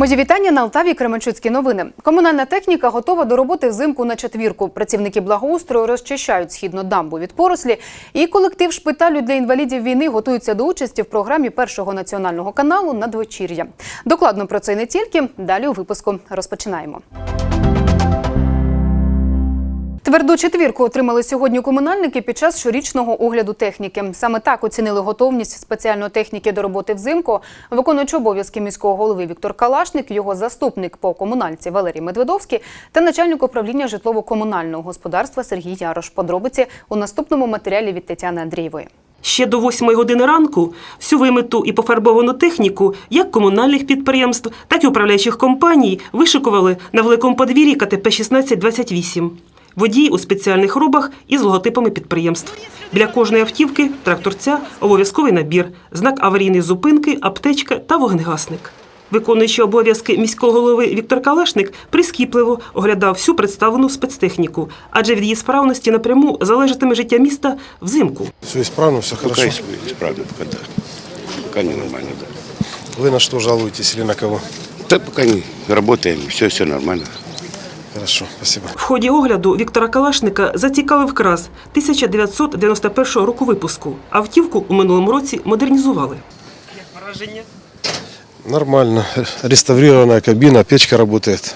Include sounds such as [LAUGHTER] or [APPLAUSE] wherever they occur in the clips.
Мої вітання на Алтаві Кременчуцькі новини. Комунальна техніка готова до роботи взимку на четвірку. Працівники благоустрою розчищають східну дамбу від порослі. І колектив шпиталю для інвалідів війни готується до участі в програмі першого національного каналу «Надвечір'я». Докладно про це не тільки. Далі у випуску розпочинаємо. Тверду четвірку отримали сьогодні комунальники під час щорічного огляду техніки. Саме так оцінили готовність спеціальної техніки до роботи взимку. Виконуючи обов'язки міського голови Віктор Калашник, його заступник по комунальці Валерій Медведовський та начальник управління житлово-комунального господарства Сергій Ярош. Подробиці у наступному матеріалі від Тетяни Андрієвої. Ще до 8 години ранку всю вимиту і пофарбовану техніку як комунальних підприємств, так і управляючих компаній вишикували на великому подвір'ї КТП 1628. Водії у спеціальних робах із логотипами підприємств. Біля кожної автівки тракторця обов'язковий набір, знак аварійної зупинки, аптечка та вогнегасник. Виконуючи обов'язки міського голови Віктор Калашник прискіпливо оглядав всю представлену спецтехніку, адже від її справності напряму залежатиме життя міста взимку. Все исправно, все хорошо. исп- исправно, пока да. Пока не нормально. Вы на что жалуетесь или на кого? Да пока не работаем, все, все нормально. Хорошо, спасибо. В ході огляду Віктора Калашника зацікавив крас 1991 року випуску. Автівку у минулому році модернізували. Як враження? Нормально. Реставрированная кабина, печка работает.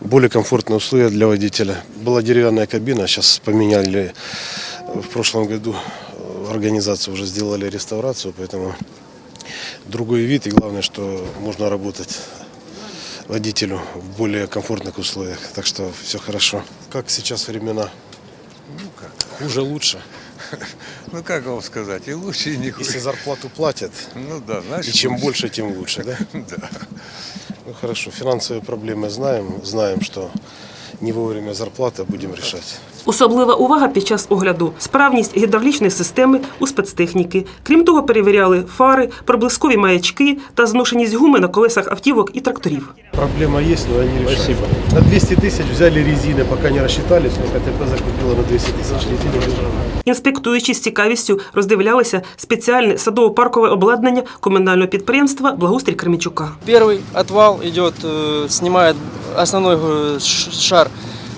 Более комфортные условия для водителя. Была деревянная кабина, сейчас поменяли в прошлом году в организацию уже сделали реставрацию, поэтому другой вид и главное, что можно работать водителю в более комфортных условиях. Так что все хорошо. Как сейчас времена? Ну как? Хуже лучше. [LAUGHS] Ну как вам сказать, и лучше, и не хуже. Если зарплату платят, Ну да, знаешь. и чем больше, тем лучше, да? [LAUGHS] Да. Ну хорошо, финансовые проблемы знаем, знаем, что не вовремя зарплата будем решать. Особлива увага під час огляду справність гідравлічної системи у спецтехніки. Крім того, перевіряли фари, проблискові маячки та зношеність гуми на колесах автівок і тракторів. Проблема есть, но они решают. Спасибо. На 200 тысяч взяли резины, пока не рассчитались, но КТП закупила на 200 тысяч резины. Інспектуючи з цікавістю, роздивлялися спеціальне садово-паркове обладнання комунального підприємства Благоустрій Кременчука. Первый отвал идет, э, снимает основной э, шар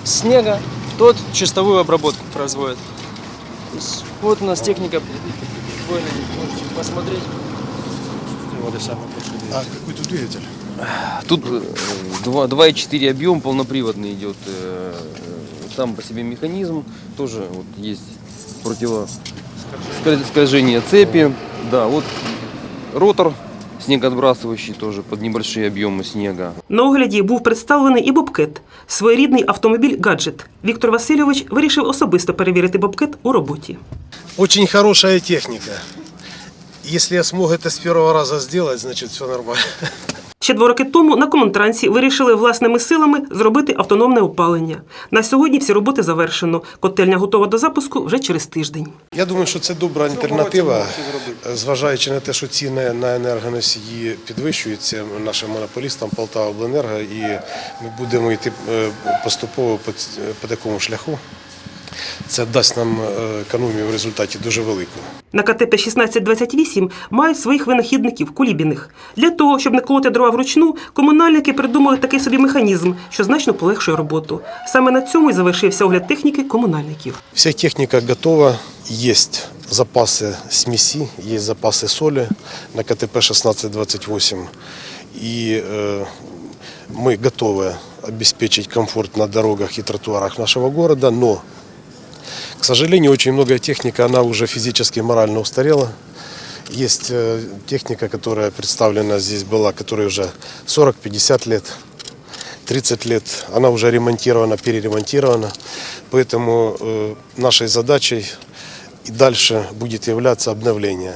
снега, тот чистовую обработку производит. Вот у нас техника можете посмотреть. А какой тут двигатель? Тут э, два- 2,4 объем полноприводный идет. э, Там по себе механизм тоже вот есть противоскольжение цепи. Да, вот ротор снегоотбрасывающий тоже под небольшие объемы снега. На огляді був представлений і бобкет – своєрідний автомобіль-гаджет. Віктор Васильович вирішив особисто перевірити бобкет у роботі. Очень хорошая техника. Если я смог это с первого раза сделать, значит все нормально. Ще два роки тому на Комунтрансі вирішили власними силами зробити автономне опалення. На сьогодні всі роботи завершено. Котельня готова до запуску вже через тиждень. Я думаю, що це добра альтернатива, зважаючи на те, що ціни на енергоносії підвищуються нашим монополістам Полтава Обленерго, і ми будемо йти е, поступово по, по такому шляху. Це дасть нам е, економію в результаті дуже велику. На КТП 1628 мають своїх винахідників кулібіних. Для того, щоб не колоти дрова вручну, комунальники придумали такий собі механізм, що значно полегшує роботу. Саме на цьому і завершився огляд техніки комунальників. Вся техника готова, есть запасы смеси, есть запасы соли на КТП 1628. И э, мы готовы обеспечить комфорт на дорогах и тротуарах нашего города, но, к Сожалению, очень многое техника, она уже физически и морально устарела. Есть э, техника, которая представлена здесь была, которая уже 40-50 лет. 30 лет, она уже ремонтирована, переремонтирована. Поэтому э, нашей задачей и дальше будет являться обновление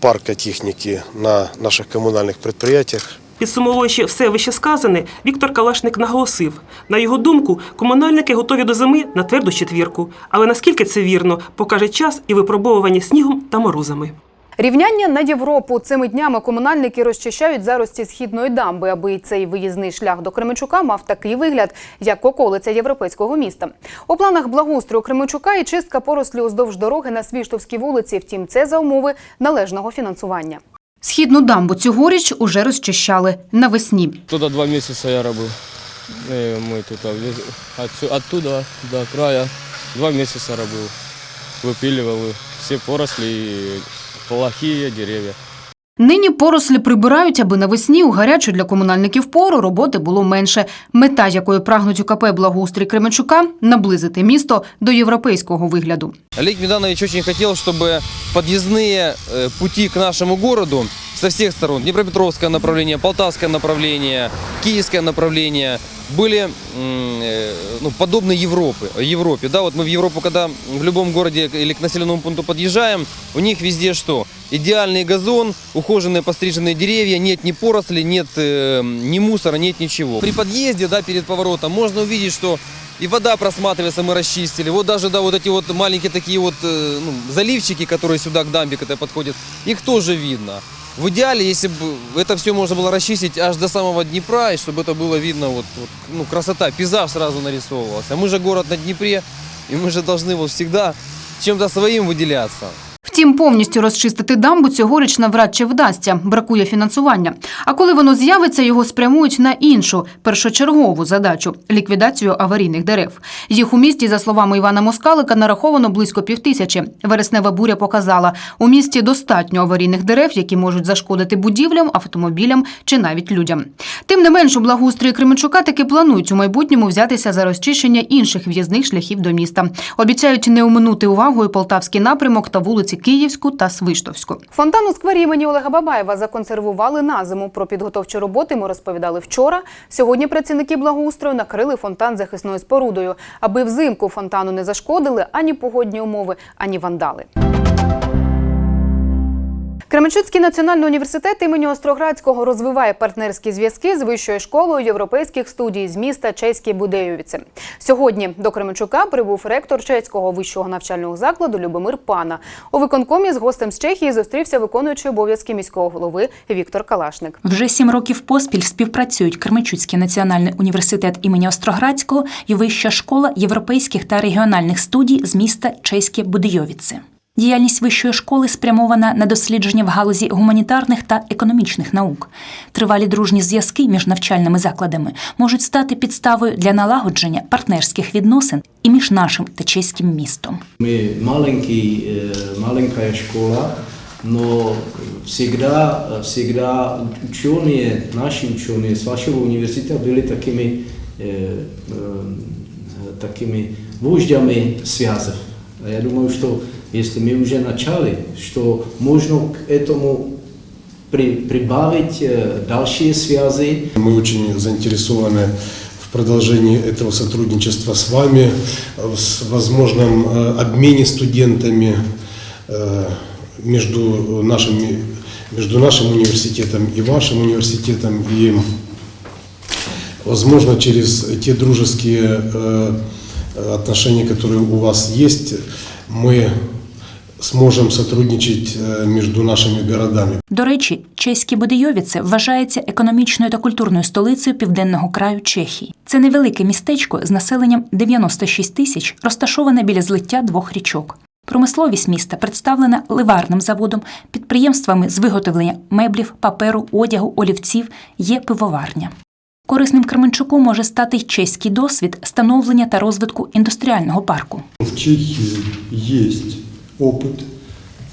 парка техники на наших коммунальных предприятиях. Підсумовуючи все вищесказане, Віктор Калашник наголосив: на його думку, комунальники готові до зими на тверду четвірку. Але наскільки це вірно, покаже час і випробовування снігом та морозами. Рівняння на Європу цими днями комунальники розчищають зарості східної дамби, аби цей виїзний шлях до Кременчука мав такий вигляд, як околиця європейського міста. У планах благоустрою Кременчука і чистка порослі уздовж дороги на Свіштовській вулиці. Втім, це за умови належного фінансування. Східну дамбу цьогоріч уже розчищали навесні. Тут два місяці я робив. Ми тут оттуда до краю два місяці робив. Випилювали всі порослі і плохі дерев'я. Нині порослі прибирають, аби навесні у гарячу для комунальників пору роботи було менше. Мета, якої прагнуть УКП «Благоустрій Кременчука – наблизити місто до європейського вигляду. Олег Меданович очень хотел, чтобы подъездные э, пути к нашему городу со всех сторон, Днепропетровское направление, Полтавское направление, Киевское направление, были м, э, ну, подобны Европы, Европе. Да, вот мы в Европу, когда в любом городе или к населенному пункту подъезжаем, у них везде что? Идеальный газон, ухоженные постриженные деревья, нет ни поросли, нет э, ни мусора, нет ничего. При подъезде, да, перед поворотом можно увидеть, что и вода просматривается, мы расчистили. Вот даже, да, вот эти вот маленькие такие вот э, ну, заливчики, которые сюда к дамбе когда подходят, их тоже видно. В идеале, если бы это все можно было расчистить аж до самого Днепра, и чтобы это было видно, вот, вот, ну, красота, пейзаж сразу нарисовывался. Мы же город на Днепре, и мы же должны вот всегда чем-то своим выделяться. Втім, повністю розчистити дамбу цьогоріч навряд чи вдасться. Бракує фінансування. А коли воно з'явиться, його спрямують на іншу першочергову задачу ліквідацію аварійних дерев. Їх у місті, за словами Івана Москалика, нараховано близько півтисячі. Вереснева буря показала, у місті достатньо аварійних дерев, які можуть зашкодити будівлям, автомобілям чи навіть людям. Тим не менш, у благоустрої Кременчука таки планують у майбутньому взятися за розчищення інших в'їзних шляхів до міста. Обіцяють не оминути увагою полтавський напрямок та вулиці Київську та Свиштовську. Фонтан у сквері імені Олега Бабаєва законсервували на зиму. Про підготовчі роботи ми розповідали вчора. Сьогодні працівники благоустрою накрили фонтан захисною спорудою, аби взимку фонтану не зашкодили ані погодні умови, ані вандали. Кременчуцький національний університет імені Остроградського розвиває партнерські зв'язки з вищою школою європейських студій з міста Чеські Будеєвіці. Сьогодні до Кременчука прибув ректор чеського вищого навчального закладу Любомир Пана. У виконкомі з гостем з Чехії зустрівся виконуючий обов'язки міського голови Віктор Калашник. Вже сім років поспіль співпрацюють Кременчуцький національний університет імені Остроградського і Вища школа європейських та регіональних студій з міста Чеське Будийовіце. Діяльність вищої школи спрямована на дослідження в галузі гуманітарних та економічних наук. Тривалі дружні зв'язки між навчальними закладами можуть стати підставою для налагодження партнерських відносин і між нашим та чеським містом. My malinký, eh, malinká škola, no всегда, всегда ученые, наши ученые с вашего университета были такими, э, э, такими вождями связей. А я думаю, что если мы уже начали, что можно к этому при, прибавить э, дальшие связи, Мы очень заинтересованы в продолжении этого сотрудничества с вами, в возможном э, обмене студентами э, между, нашими, между нашим университетом и вашим университетом. И, возможно, через те дружеские э, отношения, которые у вас есть, мы сможем сотрудничать э, между нашими городами. До речі, чеське Будийовіце вважається економічною та культурною столицею південного краю Чехії. Це невелике містечко з населенням 96 тисяч, розташоване біля злиття двох річок. Промисловість міста представлена ливарним заводом, підприємствами з виготовлення меблів, паперу, одягу, олівців, є пивоварня. Корисним Кременчуку може стати й чеський досвід становлення та розвитку індустріального парку. В Чехии есть опыт,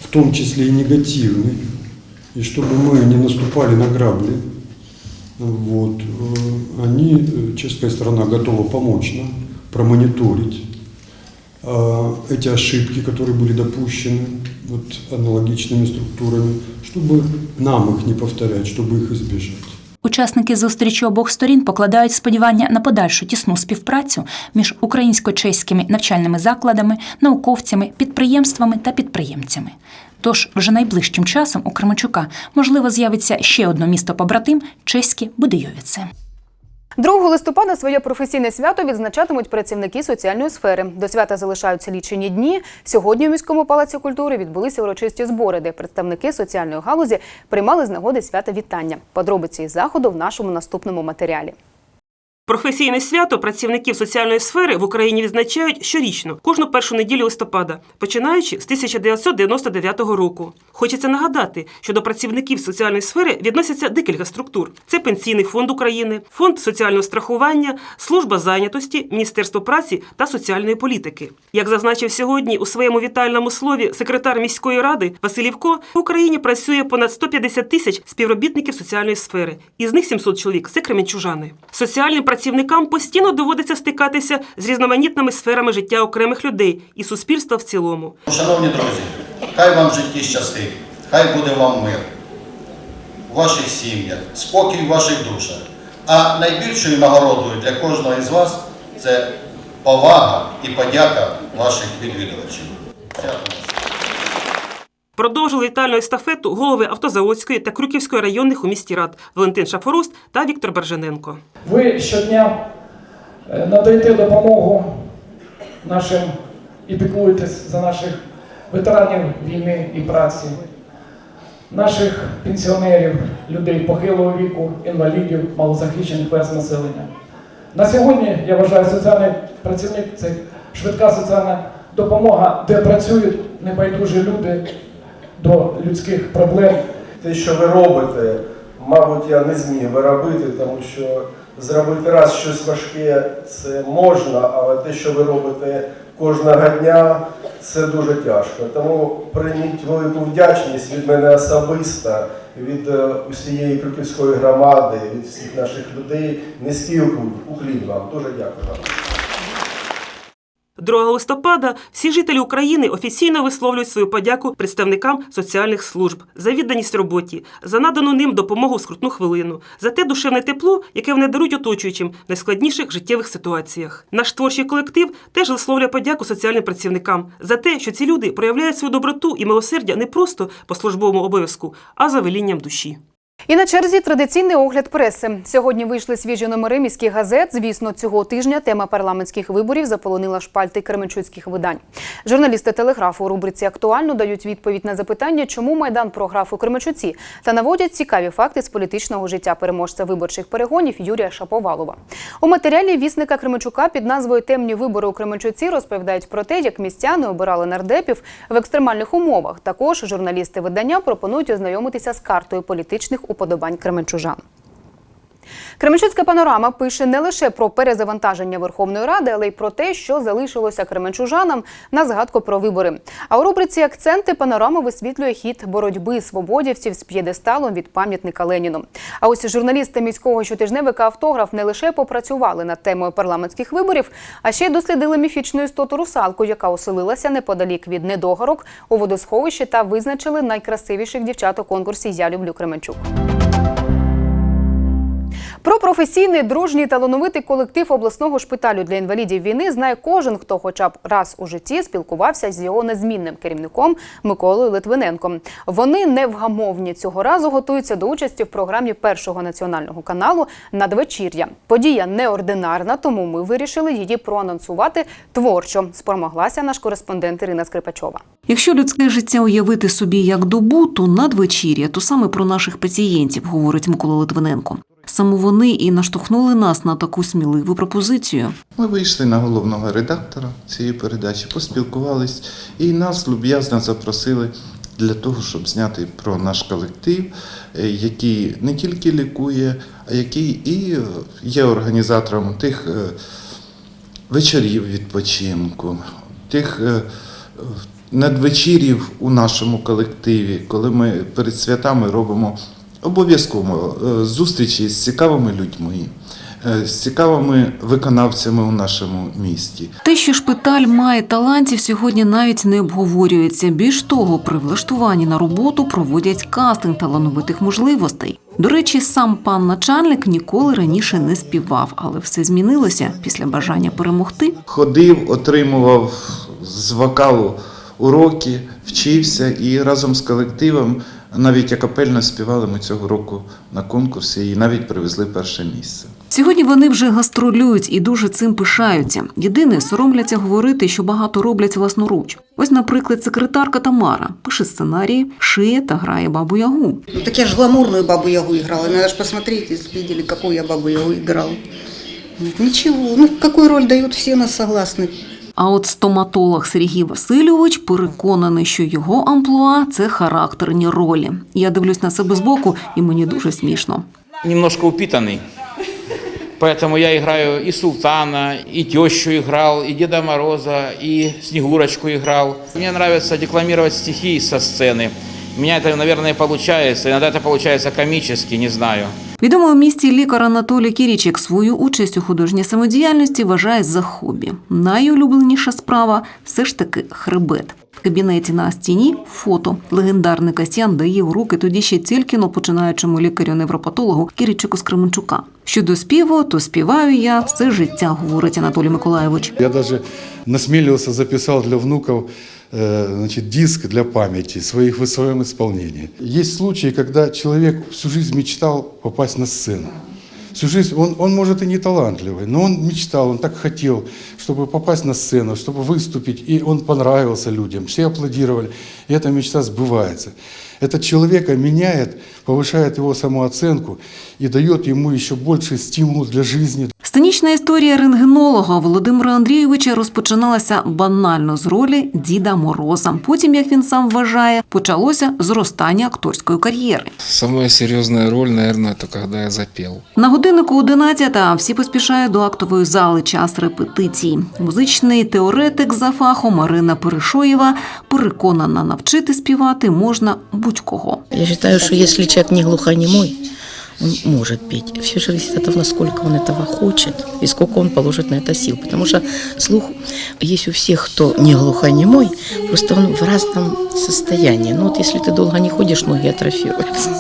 в том числе и негативный, и чтобы мы не наступали на грабли, вот, э, они, э, чешская сторона готова помочь нам промониторить э, эти ошибки, которые были допущены вот, аналогичными структурами, чтобы нам их не повторять, чтобы их избежать. Учасники зустрічі обох сторін покладають сподівання на подальшу тісну співпрацю між українсько-чеськими навчальними закладами, науковцями, підприємствами та підприємцями. Тож вже найближчим часом у Кременчука можливо з'явиться ще одно місто побратим чеське Будийовіце. 2 листопада своє професійне свято відзначатимуть працівники соціальної сфери. До свята залишаються лічені дні. Сьогодні у міському палаці культури відбулися урочисті збори, де представники соціальної галузі приймали з нагоди свята вітання. Подробиці із заходу в нашому наступному матеріалі. Професійне свято працівників соціальної сфери в Україні відзначають щорічно, кожну першу неділю листопада, починаючи з 1999 року. Хочеться нагадати, що до працівників соціальної сфери відносяться декілька структур: це Пенсійний фонд України, фонд соціального страхування, служба зайнятості, Міністерство праці та соціальної політики. Як зазначив сьогодні у своєму вітальному слові секретар міської ради Василівко, в Україні працює понад 150 тисяч співробітників соціальної сфери, із них 700 чоловік це кременчужани. Соціальним працівникам постійно доводиться стикатися з різноманітними сферами життя окремих людей і суспільства в цілому. Шановні друзі, хай вам в житті щастить, хай буде вам мир у ваших сім'ях, спокій в ваших душах. А найбільшою нагородою для кожного із вас це повага і подяка ваших відвідувачів. Вас! Продовжили вітальну естафету голови Автозаводської та Крюківської районних у місті рад Валентин Шафоруст та Віктор Бержаненко. Ви щодня е, надаєте допомогу нашим і піклуєтесь за наших ветеранів війни і праці, наших пенсіонерів, людей похилого віку, інвалідів, малозахищених верст населення. На сьогодні я вважаю соціальний працівник це швидка соціальна допомога, де працюють небайдужі люди до людських проблем. Те, що ви робите, мабуть, я не зміг би робити, тому що зробити раз щось важке це можна, але те, що ви робите кожного дня, це дуже тяжко. Тому прийміть велику вдячність від мене особисто, від е, усієї Крюківської громади, від всіх наших людей. Низький уклін вам. Дуже дякую вам. 2 листопада всі жителі України офіційно висловлюють свою подяку представникам соціальних служб за відданість роботі, за надану ним допомогу в скрутну хвилину, за те душевне тепло, яке вони дарують оточуючим в найскладніших життєвих ситуаціях. Наш творчий колектив теж висловлює подяку соціальним працівникам за те, що ці люди проявляють свою доброту і милосердя не просто по службовому обов'язку, а за велінням душі. І на черзі традиційний огляд преси. Сьогодні вийшли свіжі номери міських газет. Звісно, цього тижня тема парламентських виборів заполонила шпальти кременчуцьких видань. Журналісти телеграфу у рубриці актуально дають відповідь на запитання, чому майдан програв у Кременчуці, та наводять цікаві факти з політичного життя переможця виборчих перегонів Юрія Шаповалова. У матеріалі вісника Кременчука під назвою Темні вибори у Кременчуці розповідають про те, як містяни обирали нардепів в екстремальних умовах. Також журналісти видання пропонують ознайомитися з картою політичних уподобань кременчужан. Кременчуцька панорама пише не лише про перезавантаження Верховної Ради, але й про те, що залишилося кременчужанам на згадку про вибори. А у рубриці Акценти панорама висвітлює хід боротьби свободівців з п'єдесталом від пам'ятника Леніну. А ось журналісти міського щотижневика Автограф не лише попрацювали над темою парламентських виборів, а ще й дослідили міфічну істоту русалку, яка оселилася неподалік від недогарок у водосховищі та визначили найкрасивіших дівчат у конкурсі Я люблю Кременчук. Про професійний, дружній талановитий колектив обласного шпиталю для інвалідів війни знає кожен, хто хоча б раз у житті спілкувався з його незмінним керівником Миколою Литвиненком. Вони невгамовні цього разу готуються до участі в програмі першого національного каналу «Надвечір'я». Подія неординарна, тому ми вирішили її проанонсувати творчо. Спромоглася наш кореспондент Ірина Скрипачова. Якщо людське життя уявити собі як добу, то надвечір'я то саме про наших пацієнтів, говорить Микола Литвиненко. Саме вони і наштовхнули нас на таку сміливу пропозицію. Ми вийшли на головного редактора цієї передачі, поспілкувались і нас люб'язно запросили для того, щоб зняти про наш колектив, е, який не тільки лікує, а який і є організатором тих е, вечорів відпочинку, тих е, надвечірів у нашому колективі, коли ми перед святами робимо обов'язково е, зустрічі з цікавими людьми, е, з цікавими виконавцями у нашому місті. Те, що шпиталь має талантів, сьогодні навіть не обговорюється. Більш того, при влаштуванні на роботу проводять кастинг талановитих можливостей. До речі, сам пан начальник ніколи раніше не співав, але все змінилося після бажання перемогти. Ходив, отримував з вокалу уроки, вчився і разом з колективом навіть як акапельно співали ми цього року на конкурсі і навіть привезли перше місце. Сьогодні вони вже гастролюють і дуже цим пишаються. Єдине, соромляться говорити, що багато роблять власноруч. Ось, наприклад, секретарка Тамара пише сценарії, шиє та грає бабу Ягу. Ну, так я же гламурную бабу Ягу играла. Надо же посмотреть, если видели, какую я бабу Ягу играла. Ничего, ну какую роль дают, все нас согласны. А от стоматолог Сергій Васильович переконаний, що його амплуа це характерні ролі. Я дивлюсь на себе збоку, і мені дуже смішно. немножко упитанный. Поэтому я играю и Султана, и тещу играл, и Деда Мороза, и Снегурочку играл. Мне нравится декламировать стихи со сцены. У меня это, наверное, получается. Иногда это получается комически, не знаю. Відомий у місті лікар Анатолій Кірічик свою участь у художній самодіяльності вважає за хобі. Найулюбленіша справа все ж таки хребет. В кабінеті на стіні фото. Легендарний Касьян дає у руки тоді ще тільки но починаючому лікарю-невропатологу Кірічику з. Щодо співу, то співаю я все життя, говорить Анатолій Миколаєвич. Я даже насмелился, записал для внуков э, значит, диск для памяти своих в своем исполнении. Есть случаи, когда человек всю жизнь мечтал попасть на сцену. Всю жизнь, он, он может и не талантливый, но он мечтал, он так хотел, чтобы попасть на сцену, чтобы выступить, и он понравился людям, все аплодировали, и эта мечта сбывается. Это человека меняет, повышает его самооценку и дает ему еще больше стимул для жизни, Сценічна історія рентгенолога Володимира Андрійовича розпочиналася банально з ролі Діда Мороза. Потім, як він сам вважає, почалося зростання акторської кар'єри. Самая серьезная роль, наверное, это когда я запел. На годиннику 11 а всі поспішають до актової зали. Час репетиції. Музичний теоретик за фахом Марина Перешоєва переконана, навчити співати можна будь-кого. Я вважаю, що якщо человек не глухонемой, он может петь. Все зависит от того, насколько он этого хочет и сколько он положит на это сил. Потому что слух есть у всех, кто не глухонемой, просто он в разном состоянии. Ну вот если ты долго не ходишь, ноги атрофируются.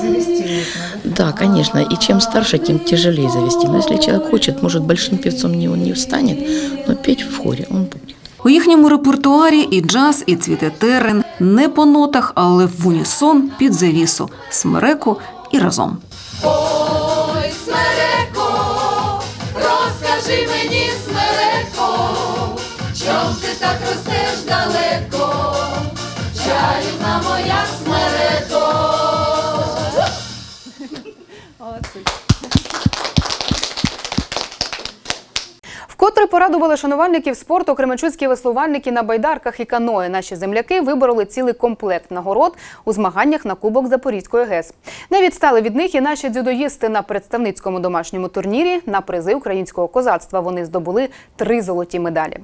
Да, конечно. И чем старше, тем тяжелее завести. Но если человек хочет, может, большим певцом не, он не встанет, но петь в хоре он будет. У їхньому репертуарі і джаз, і цвіте терен не по нотах, але в унісон під завісу, смереку і разом. Ой, смереко, розкажи мені, смереко, чом ти так ростеш далеко, чарівна моя смереко. Вкотре порадували шанувальників спорту кременчуцькі веслувальники на байдарках і каної. Наші земляки вибороли цілий комплект нагород у змаганнях на Кубок Запорізької ГЕС. Не відстали від них і наші дзюдоїсти на представницькому домашньому турнірі на призи українського козацтва. Вони здобули три золоті медалі.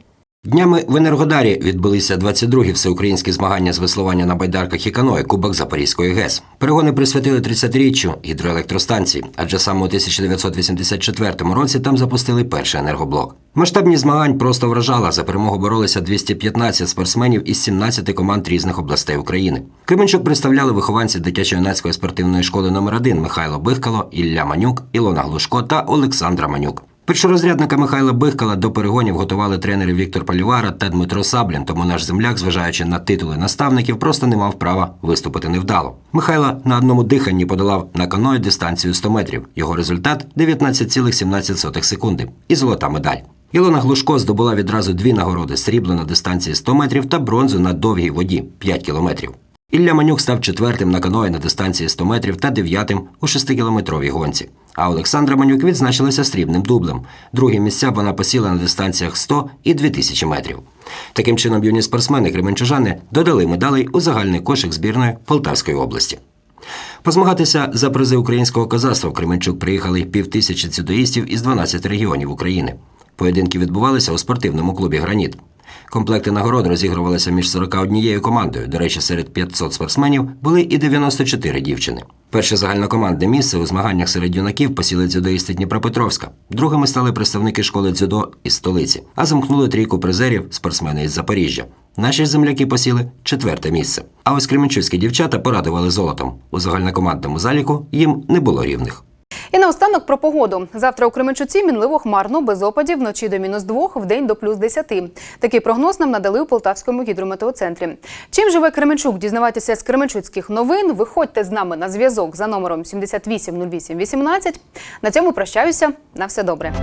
Днями в Енергодарі відбулися 22-гі всеукраїнські змагання з веслування на байдарках і каное Кубок Запорізької ГЕС. Перегони присвятили 30-річчю гідроелектростанції, адже саме у 1984 році там запустили перший енергоблок. Масштабність змагань просто вражала. За перемогу боролися 215 спортсменів із 17 команд різних областей України. Кременчук представляли вихованці дитячо-юнацької спортивної школи номер 1 Михайло Бихкало, Ілля Манюк, Ілона Глушко та Олександра Манюк. Першорозрядника Михайла Бихкала до перегонів готували тренери Віктор Палівара та Дмитро Саблін, тому наш земляк, зважаючи на титули наставників, просто не мав права виступити невдало. Михайла на одному диханні подолав на каної дистанцію 100 метрів. Його результат 19,17 секунди і золота медаль. Ілона Глушко здобула відразу дві нагороди: срібло на дистанції 100 метрів та бронзу на довгій воді 5 кілометрів. Ілля Манюк став четвертим на каної на дистанції 100 метрів та дев'ятим у 6-кілометровій гонці. А Олександра Манюк відзначилася срібним дублем. Другі місця вона посіла на дистанціях 100 і 2000 метрів. Таким чином, юні спортсмени кременчужани додали медалей у загальний кошик збірної Полтавської області. Позмагатися за призи українського козацтва в Кременчук приїхали півтисячі дзюдоїстів із 12 регіонів України. Поєдинки відбувалися у спортивному клубі Граніт. Комплекти нагород розігрувалися між 41 командою. До речі, серед 500 спортсменів були і 94 дівчини. Перше загальнокомандне місце у змаганнях серед юнаків посіли дзюдоїсти Дніпропетровська. Другими стали представники школи дзюдо із столиці, а замкнули трійку призерів спортсмени із Запоріжжя. Наші земляки посіли четверте місце. А ось кременчуцькі дівчата порадували золотом. У загальнокомандному заліку їм не було рівних. І наостанок про погоду. Завтра у Кременчуці мінливо хмарно, без опадів, вночі до мінус 2, день до плюс 10. Такий прогноз нам надали у Полтавському гідрометеоцентрі. Чим живе Кременчук? Дізнавайтеся з Кременчуцьких новин. Виходьте з нами на зв'язок за номером 780818. На цьому прощаюся. На все добре.